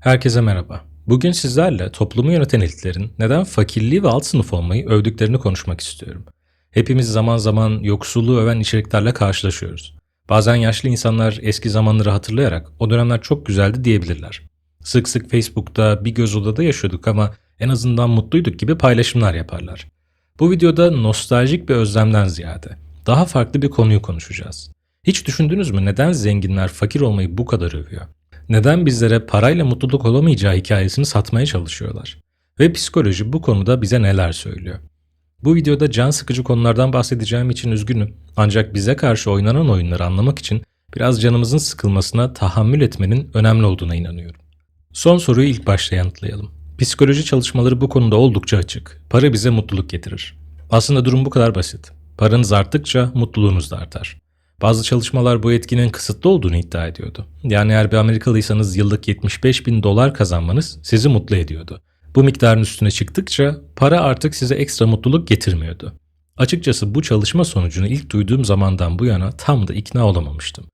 Herkese merhaba. Bugün sizlerle toplumu yöneten elitlerin neden fakirliği ve alt sınıf olmayı övdüklerini konuşmak istiyorum. Hepimiz zaman zaman yoksulluğu öven içeriklerle karşılaşıyoruz. Bazen yaşlı insanlar eski zamanları hatırlayarak o dönemler çok güzeldi diyebilirler. Sık sık Facebook'ta bir göz odada yaşıyorduk ama en azından mutluyduk gibi paylaşımlar yaparlar. Bu videoda nostaljik bir özlemden ziyade daha farklı bir konuyu konuşacağız. Hiç düşündünüz mü neden zenginler fakir olmayı bu kadar övüyor? Neden bizlere parayla mutluluk olamayacağı hikayesini satmaya çalışıyorlar? Ve psikoloji bu konuda bize neler söylüyor? Bu videoda can sıkıcı konulardan bahsedeceğim için üzgünüm. Ancak bize karşı oynanan oyunları anlamak için biraz canımızın sıkılmasına tahammül etmenin önemli olduğuna inanıyorum. Son soruyu ilk başta yanıtlayalım. Psikoloji çalışmaları bu konuda oldukça açık. Para bize mutluluk getirir. Aslında durum bu kadar basit. Paranız arttıkça mutluluğunuz da artar. Bazı çalışmalar bu etkinin kısıtlı olduğunu iddia ediyordu. Yani eğer bir Amerikalıysanız yıllık 75 bin dolar kazanmanız sizi mutlu ediyordu. Bu miktarın üstüne çıktıkça para artık size ekstra mutluluk getirmiyordu. Açıkçası bu çalışma sonucunu ilk duyduğum zamandan bu yana tam da ikna olamamıştım.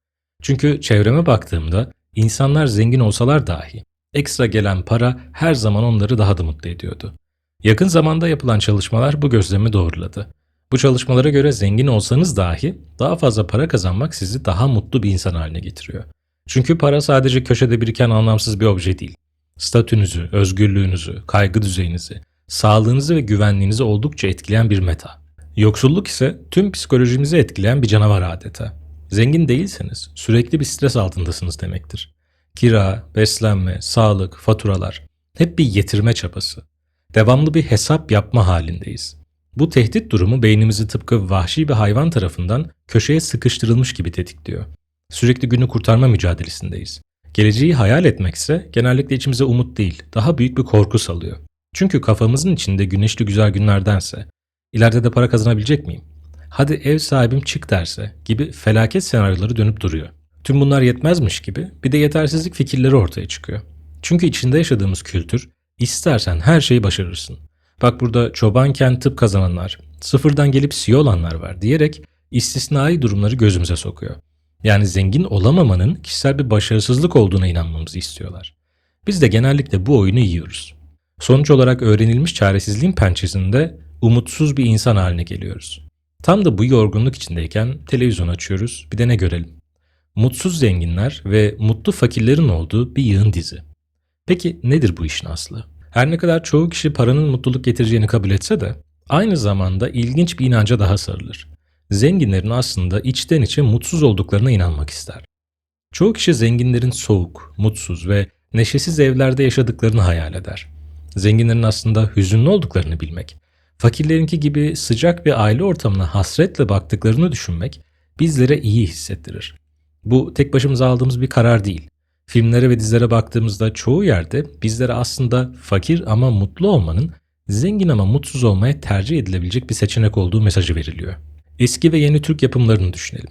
Çünkü çevreme baktığımda insanlar zengin olsalar dahi ekstra gelen para her zaman onları daha da mutlu ediyordu. Yakın zamanda yapılan çalışmalar bu gözlemi doğruladı. Bu çalışmalara göre zengin olsanız dahi daha fazla para kazanmak sizi daha mutlu bir insan haline getiriyor. Çünkü para sadece köşede biriken anlamsız bir obje değil. Statünüzü, özgürlüğünüzü, kaygı düzeyinizi, sağlığınızı ve güvenliğinizi oldukça etkileyen bir meta. Yoksulluk ise tüm psikolojimizi etkileyen bir canavar adeta. Zengin değilseniz sürekli bir stres altındasınız demektir. Kira, beslenme, sağlık, faturalar hep bir yetirme çabası. Devamlı bir hesap yapma halindeyiz. Bu tehdit durumu beynimizi tıpkı vahşi bir hayvan tarafından köşeye sıkıştırılmış gibi tetikliyor. Sürekli günü kurtarma mücadelesindeyiz. Geleceği hayal etmekse genellikle içimize umut değil, daha büyük bir korku salıyor. Çünkü kafamızın içinde güneşli güzel günlerdense, ileride de para kazanabilecek miyim? Hadi ev sahibim çık derse gibi felaket senaryoları dönüp duruyor. Tüm bunlar yetmezmiş gibi bir de yetersizlik fikirleri ortaya çıkıyor. Çünkü içinde yaşadığımız kültür, istersen her şeyi başarırsın. Bak burada çobanken tıp kazananlar, sıfırdan gelip CEO olanlar var diyerek istisnai durumları gözümüze sokuyor. Yani zengin olamamanın kişisel bir başarısızlık olduğuna inanmamızı istiyorlar. Biz de genellikle bu oyunu yiyoruz. Sonuç olarak öğrenilmiş çaresizliğin pençesinde umutsuz bir insan haline geliyoruz. Tam da bu yorgunluk içindeyken televizyon açıyoruz bir de ne görelim? Mutsuz zenginler ve mutlu fakirlerin olduğu bir yığın dizi. Peki nedir bu işin aslı? Her ne kadar çoğu kişi paranın mutluluk getireceğini kabul etse de aynı zamanda ilginç bir inanca daha sarılır. Zenginlerin aslında içten içe mutsuz olduklarına inanmak ister. Çoğu kişi zenginlerin soğuk, mutsuz ve neşesiz evlerde yaşadıklarını hayal eder. Zenginlerin aslında hüzünlü olduklarını bilmek, fakirlerinki gibi sıcak bir aile ortamına hasretle baktıklarını düşünmek bizlere iyi hissettirir. Bu tek başımıza aldığımız bir karar değil. Filmlere ve dizilere baktığımızda çoğu yerde bizlere aslında fakir ama mutlu olmanın zengin ama mutsuz olmaya tercih edilebilecek bir seçenek olduğu mesajı veriliyor. Eski ve yeni Türk yapımlarını düşünelim.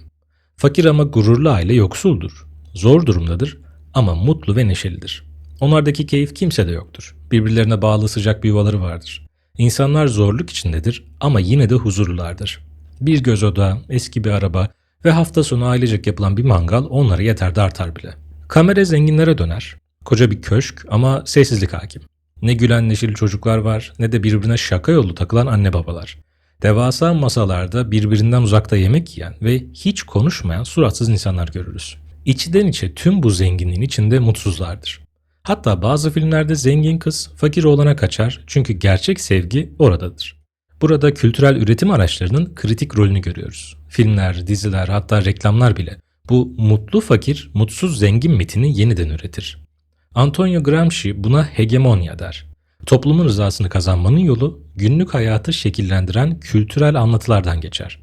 Fakir ama gururlu aile yoksuldur. Zor durumdadır ama mutlu ve neşelidir. Onlardaki keyif kimsede yoktur. Birbirlerine bağlı sıcak bir yuvaları vardır. İnsanlar zorluk içindedir ama yine de huzurlulardır. Bir göz oda, eski bir araba ve hafta sonu ailecek yapılan bir mangal onlara yeter de artar bile. Kamera zenginlere döner. Koca bir köşk ama sessizlik hakim. Ne gülen neşeli çocuklar var ne de birbirine şaka yolu takılan anne babalar. Devasa masalarda birbirinden uzakta yemek yiyen ve hiç konuşmayan suratsız insanlar görürüz. İçten içe tüm bu zenginliğin içinde mutsuzlardır. Hatta bazı filmlerde zengin kız fakir oğlana kaçar çünkü gerçek sevgi oradadır. Burada kültürel üretim araçlarının kritik rolünü görüyoruz. Filmler, diziler hatta reklamlar bile bu mutlu fakir, mutsuz zengin mitini yeniden üretir. Antonio Gramsci buna hegemonya der. Toplumun rızasını kazanmanın yolu günlük hayatı şekillendiren kültürel anlatılardan geçer.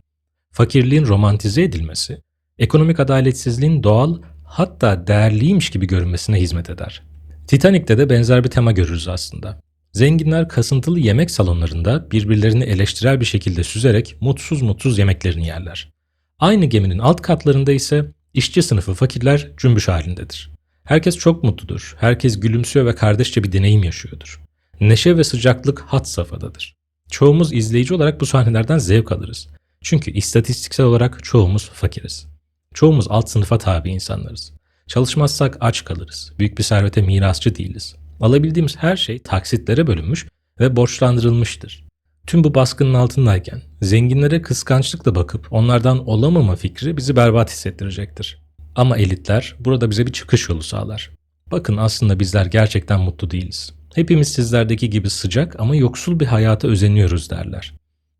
Fakirliğin romantize edilmesi, ekonomik adaletsizliğin doğal hatta değerliymiş gibi görünmesine hizmet eder. Titanic'te de benzer bir tema görürüz aslında. Zenginler kasıntılı yemek salonlarında birbirlerini eleştirel bir şekilde süzerek mutsuz mutsuz yemeklerini yerler. Aynı geminin alt katlarında ise işçi sınıfı fakirler cümbüş halindedir. Herkes çok mutludur, herkes gülümsüyor ve kardeşçe bir deneyim yaşıyordur. Neşe ve sıcaklık hat safhadadır. Çoğumuz izleyici olarak bu sahnelerden zevk alırız. Çünkü istatistiksel olarak çoğumuz fakiriz. Çoğumuz alt sınıfa tabi insanlarız. Çalışmazsak aç kalırız. Büyük bir servete mirasçı değiliz. Alabildiğimiz her şey taksitlere bölünmüş ve borçlandırılmıştır. Tüm bu baskının altındayken zenginlere kıskançlıkla bakıp onlardan olamama fikri bizi berbat hissettirecektir. Ama elitler burada bize bir çıkış yolu sağlar. Bakın aslında bizler gerçekten mutlu değiliz. Hepimiz sizlerdeki gibi sıcak ama yoksul bir hayata özeniyoruz derler.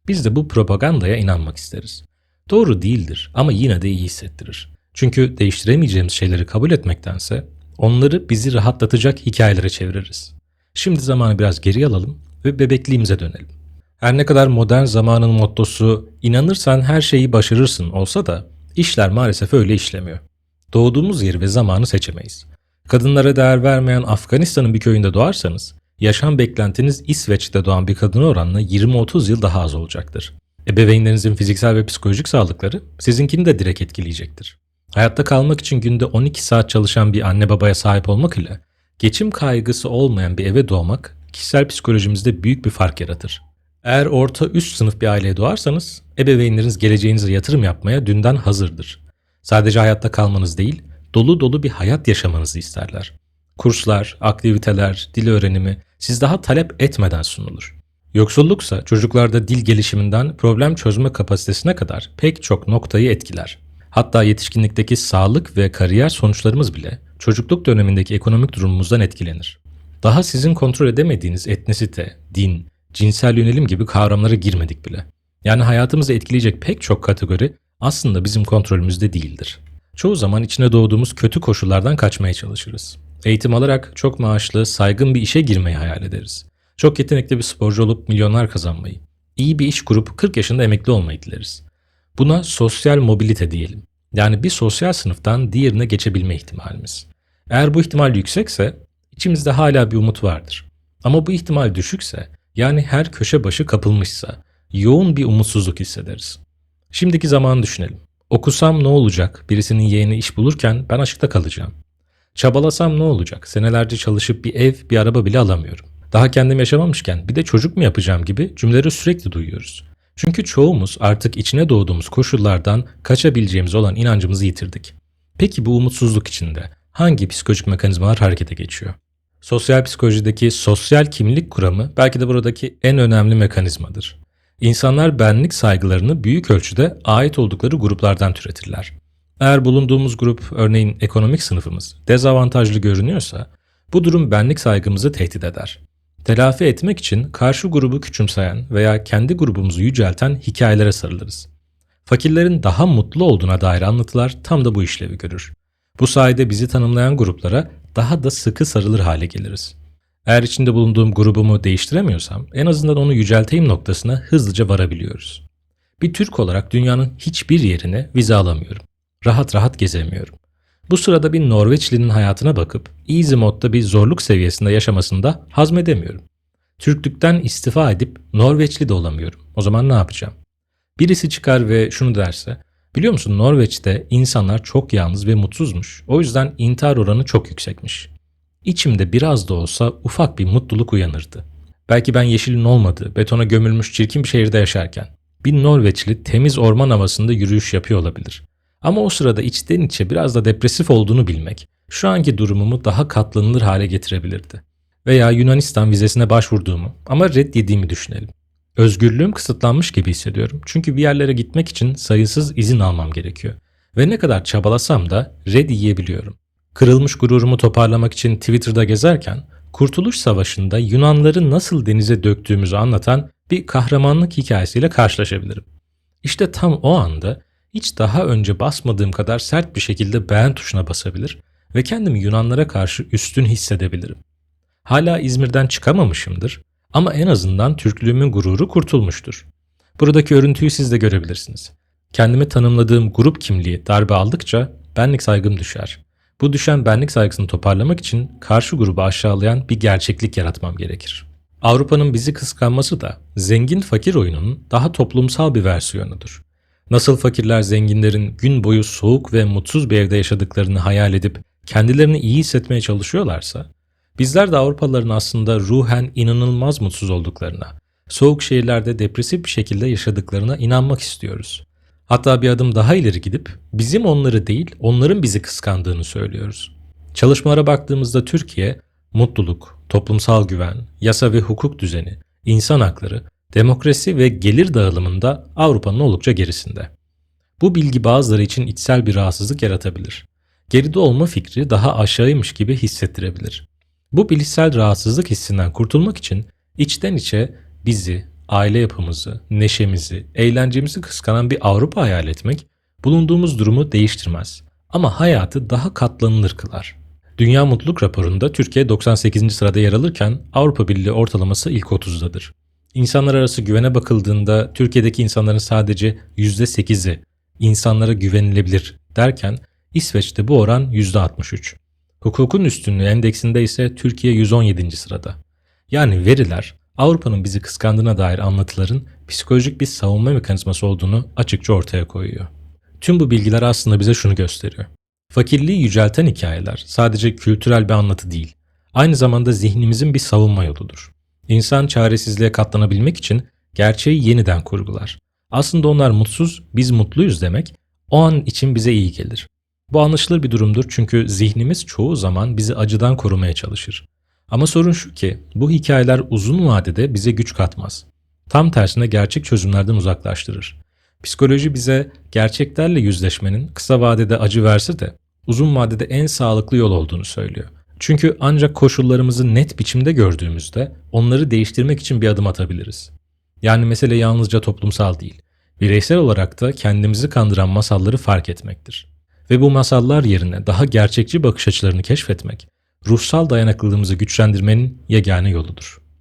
Biz de bu propagandaya inanmak isteriz. Doğru değildir ama yine de iyi hissettirir. Çünkü değiştiremeyeceğimiz şeyleri kabul etmektense onları bizi rahatlatacak hikayelere çeviririz. Şimdi zamanı biraz geri alalım ve bebekliğimize dönelim. Her ne kadar modern zamanın mottosu inanırsan her şeyi başarırsın olsa da işler maalesef öyle işlemiyor. Doğduğumuz yeri ve zamanı seçemeyiz. Kadınlara değer vermeyen Afganistan'ın bir köyünde doğarsanız, yaşam beklentiniz İsveç'te doğan bir kadına oranla 20-30 yıl daha az olacaktır. Ebeveynlerinizin fiziksel ve psikolojik sağlıkları sizinkini de direkt etkileyecektir. Hayatta kalmak için günde 12 saat çalışan bir anne babaya sahip olmak ile geçim kaygısı olmayan bir eve doğmak kişisel psikolojimizde büyük bir fark yaratır. Eğer orta üst sınıf bir aileye doğarsanız ebeveynleriniz geleceğinize yatırım yapmaya dünden hazırdır. Sadece hayatta kalmanız değil, dolu dolu bir hayat yaşamanızı isterler. Kurslar, aktiviteler, dil öğrenimi siz daha talep etmeden sunulur. Yoksulluksa çocuklarda dil gelişiminden problem çözme kapasitesine kadar pek çok noktayı etkiler. Hatta yetişkinlikteki sağlık ve kariyer sonuçlarımız bile çocukluk dönemindeki ekonomik durumumuzdan etkilenir. Daha sizin kontrol edemediğiniz etnisite, din, cinsel yönelim gibi kavramlara girmedik bile. Yani hayatımızı etkileyecek pek çok kategori aslında bizim kontrolümüzde değildir. Çoğu zaman içine doğduğumuz kötü koşullardan kaçmaya çalışırız. Eğitim alarak çok maaşlı, saygın bir işe girmeyi hayal ederiz. Çok yetenekli bir sporcu olup milyonlar kazanmayı. İyi bir iş kurup 40 yaşında emekli olmayı dileriz. Buna sosyal mobilite diyelim. Yani bir sosyal sınıftan diğerine geçebilme ihtimalimiz. Eğer bu ihtimal yüksekse içimizde hala bir umut vardır. Ama bu ihtimal düşükse yani her köşe başı kapılmışsa yoğun bir umutsuzluk hissederiz. Şimdiki zamanı düşünelim. Okusam ne olacak? Birisinin yeğeni iş bulurken ben açıkta kalacağım. Çabalasam ne olacak? Senelerce çalışıp bir ev, bir araba bile alamıyorum. Daha kendim yaşamamışken bir de çocuk mu yapacağım gibi cümleleri sürekli duyuyoruz. Çünkü çoğumuz artık içine doğduğumuz koşullardan kaçabileceğimiz olan inancımızı yitirdik. Peki bu umutsuzluk içinde hangi psikolojik mekanizmalar harekete geçiyor? Sosyal psikolojideki sosyal kimlik kuramı belki de buradaki en önemli mekanizmadır. İnsanlar benlik saygılarını büyük ölçüde ait oldukları gruplardan türetirler. Eğer bulunduğumuz grup örneğin ekonomik sınıfımız dezavantajlı görünüyorsa bu durum benlik saygımızı tehdit eder. Telafi etmek için karşı grubu küçümseyen veya kendi grubumuzu yücelten hikayelere sarılırız. Fakirlerin daha mutlu olduğuna dair anlatılar tam da bu işlevi görür. Bu sayede bizi tanımlayan gruplara daha da sıkı sarılır hale geliriz. Eğer içinde bulunduğum grubumu değiştiremiyorsam en azından onu yücelteyim noktasına hızlıca varabiliyoruz. Bir Türk olarak dünyanın hiçbir yerine vize alamıyorum. Rahat rahat gezemiyorum. Bu sırada bir Norveçlinin hayatına bakıp easy modda bir zorluk seviyesinde yaşamasını da hazmedemiyorum. Türklükten istifa edip Norveçli de olamıyorum. O zaman ne yapacağım? Birisi çıkar ve şunu derse, biliyor musun Norveç'te insanlar çok yalnız ve mutsuzmuş. O yüzden intihar oranı çok yüksekmiş. İçimde biraz da olsa ufak bir mutluluk uyanırdı. Belki ben yeşilin olmadığı, betona gömülmüş çirkin bir şehirde yaşarken bir Norveçli temiz orman havasında yürüyüş yapıyor olabilir. Ama o sırada içten içe biraz da depresif olduğunu bilmek şu anki durumumu daha katlanılır hale getirebilirdi. Veya Yunanistan vizesine başvurduğumu ama red yediğimi düşünelim. Özgürlüğüm kısıtlanmış gibi hissediyorum. Çünkü bir yerlere gitmek için sayısız izin almam gerekiyor. Ve ne kadar çabalasam da red yiyebiliyorum. Kırılmış gururumu toparlamak için Twitter'da gezerken Kurtuluş Savaşı'nda Yunanları nasıl denize döktüğümüzü anlatan bir kahramanlık hikayesiyle karşılaşabilirim. İşte tam o anda hiç daha önce basmadığım kadar sert bir şekilde beğen tuşuna basabilir ve kendimi Yunanlara karşı üstün hissedebilirim. Hala İzmir'den çıkamamışımdır ama en azından Türklüğümün gururu kurtulmuştur. Buradaki örüntüyü siz de görebilirsiniz. Kendimi tanımladığım grup kimliği darbe aldıkça benlik saygım düşer. Bu düşen benlik saygısını toparlamak için karşı grubu aşağılayan bir gerçeklik yaratmam gerekir. Avrupa'nın bizi kıskanması da zengin fakir oyununun daha toplumsal bir versiyonudur. Nasıl fakirler zenginlerin gün boyu soğuk ve mutsuz bir evde yaşadıklarını hayal edip kendilerini iyi hissetmeye çalışıyorlarsa, bizler de Avrupalıların aslında ruhen inanılmaz mutsuz olduklarına, soğuk şehirlerde depresif bir şekilde yaşadıklarına inanmak istiyoruz. Hatta bir adım daha ileri gidip bizim onları değil, onların bizi kıskandığını söylüyoruz. Çalışmalara baktığımızda Türkiye mutluluk, toplumsal güven, yasa ve hukuk düzeni, insan hakları, demokrasi ve gelir dağılımında Avrupa'nın oldukça gerisinde. Bu bilgi bazıları için içsel bir rahatsızlık yaratabilir. Geride olma fikri daha aşağıymış gibi hissettirebilir. Bu bilişsel rahatsızlık hissinden kurtulmak için içten içe bizi, aile yapımızı, neşemizi, eğlencemizi kıskanan bir Avrupa hayal etmek bulunduğumuz durumu değiştirmez ama hayatı daha katlanılır kılar. Dünya Mutluluk Raporu'nda Türkiye 98. sırada yer alırken Avrupa Birliği ortalaması ilk 30'dadır. İnsanlar arası güvene bakıldığında Türkiye'deki insanların sadece %8'i insanlara güvenilebilir derken İsveç'te bu oran %63. Hukukun üstünlüğü endeksinde ise Türkiye 117. sırada. Yani veriler Avrupa'nın bizi kıskandığına dair anlatıların psikolojik bir savunma mekanizması olduğunu açıkça ortaya koyuyor. Tüm bu bilgiler aslında bize şunu gösteriyor. Fakirliği yücelten hikayeler sadece kültürel bir anlatı değil, aynı zamanda zihnimizin bir savunma yoludur. İnsan çaresizliğe katlanabilmek için gerçeği yeniden kurgular. Aslında onlar mutsuz, biz mutluyuz demek o an için bize iyi gelir. Bu anlaşılır bir durumdur çünkü zihnimiz çoğu zaman bizi acıdan korumaya çalışır. Ama sorun şu ki bu hikayeler uzun vadede bize güç katmaz. Tam tersine gerçek çözümlerden uzaklaştırır. Psikoloji bize gerçeklerle yüzleşmenin kısa vadede acı verse de uzun vadede en sağlıklı yol olduğunu söylüyor. Çünkü ancak koşullarımızı net biçimde gördüğümüzde onları değiştirmek için bir adım atabiliriz. Yani mesele yalnızca toplumsal değil, bireysel olarak da kendimizi kandıran masalları fark etmektir. Ve bu masallar yerine daha gerçekçi bakış açılarını keşfetmek, ruhsal dayanıklılığımızı güçlendirmenin yegane yoludur.